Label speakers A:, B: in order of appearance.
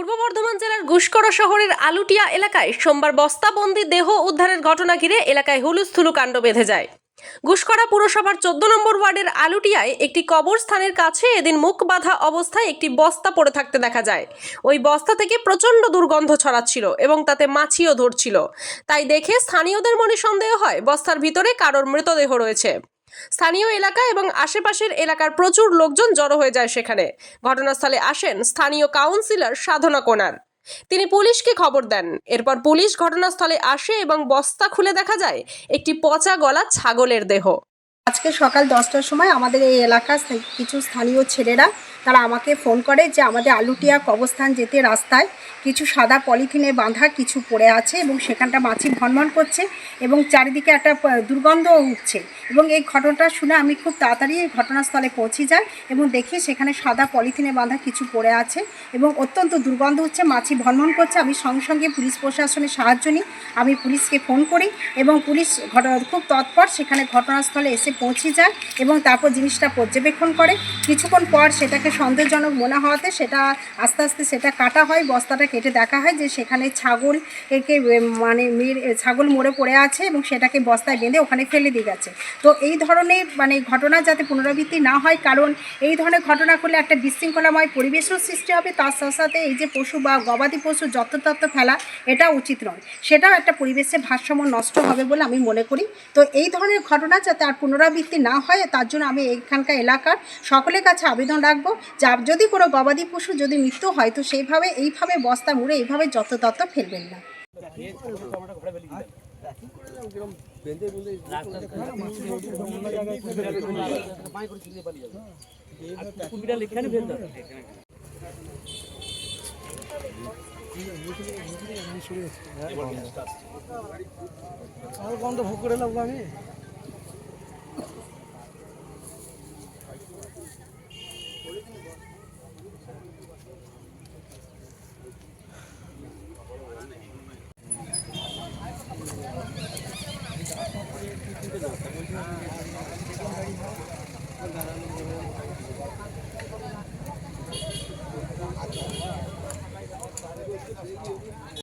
A: পূর্ব বর্ধমান জেলার গুসকরা শহরের আলুটিয়া এলাকায় সোমবার বস্তাবন্দি দেহ উদ্ধারের ঘটনা ঘিরে এলাকায় হুলুস্থুলু কাণ্ড বেঁধে যায়। গুসকরা পুরসভার চোদ্দ নম্বর ওয়ার্ডের আলুটিয়ায় একটি কবরস্থানের কাছে এদিন মুখ বাঁধা অবস্থায় একটি বস্তা পড়ে থাকতে দেখা যায়। ওই বস্তা থেকে প্রচণ্ড দুর্গন্ধ ছড়াচ্ছিল এবং তাতে মাছিও ধরছিল। তাই দেখে স্থানীয়দের মনে সন্দেহ হয়, বস্তার ভিতরে কারোর মৃতদেহ রয়েছে। স্থানীয় এলাকা এবং আশেপাশের এলাকার প্রচুর লোকজন জড়ো হয়ে যায় সেখানে। ঘটনাস্থলে আসেন স্থানীয় কাউন্সিলর সাধনা কোনার। তিনি পুলিশকে খবর দেন। এরপর পুলিশ ঘটনাস্থলে আসে এবং বস্তা খুলে দেখা যায় একটি পচা গলা ছাগলের দেহ।
B: আজকে সকাল দশটার সময় আমাদের এই এলাকার কিছু স্থানীয় ছেলেরা, তারা আমাকে ফোন করে যে আমাদের আলুটিয়া কবস্থান যেতে রাস্তায় কিছু সাদা পলিথিনে বাঁধা কিছু পড়ে আছে এবং সেখানটা মাছি ভনভন করছে এবং চারিদিকে একটা দুর্গন্ধ উঠছে। এবং এই ঘটনাটা শুনে আমি খুব তাড়াতাড়ি এই ঘটনাস্থলে পৌঁছে যাই এবং দেখি সেখানে সাদা পলিথিনে বাঁধা কিছু পড়ে আছে এবং অত্যন্ত দুর্গন্ধ হচ্ছে, মাছি ভনভন করছে। আমি সঙ্গে সঙ্গে পুলিশ প্রশাসনের সাহায্য নিই। আমি পুলিশকে ফোন করি এবং পুলিশ ঘটনা খুব তৎপর সেখানে ঘটনাস্থলে এসে পৌঁছে যায় এবং তারপর জিনিসটা পর্যবেক্ষণ করে। কিছুক্ষণ পর সেটাকে সন্দেহজনক মনে হওয়াতে সেটা আস্তে আস্তে সেটা কাটা হয়, বস্তাটা কেটে দেখা হয় যে সেখানে ছাগল একে মানে ছাগল মরে পড়ে আছে এবং সেটাকে বস্তায় বেঁধে ওখানে ফেলে দিয়ে গেছে। তো এই ধরনের মানে ঘটনা যাতে পুনরাবৃত্তি না হয়, কারণ এই ধরনের ঘটনা করলে একটা বিশৃঙ্খলাময় পরিবেশও সৃষ্টি হবে, তার সাথে সাথে এই যে পশু বা গবাদি পশু যত্রতত্ত্ব ফেলা এটা উচিত নয়। সেটাও একটা পরিবেশে ভারসাম্য নষ্ট হবে বলে আমি মনে করি। তো এই ধরনের ঘটনা যাতে আর পুনরাবৃত্তি না হয়, তার জন্য আমি এইখানকার এলাকার সকলের কাছে আবেদন রাখব যে যদি কোনো গবাদি পশু যদি মৃত্যু হয়, তো সেইভাবে, এইভাবে বস্তা মুড়ে এইভাবে যত্রতত্ত্ব ফেলবেন না।
C: আর গন্ধ ভোগ করে লাগবো আমি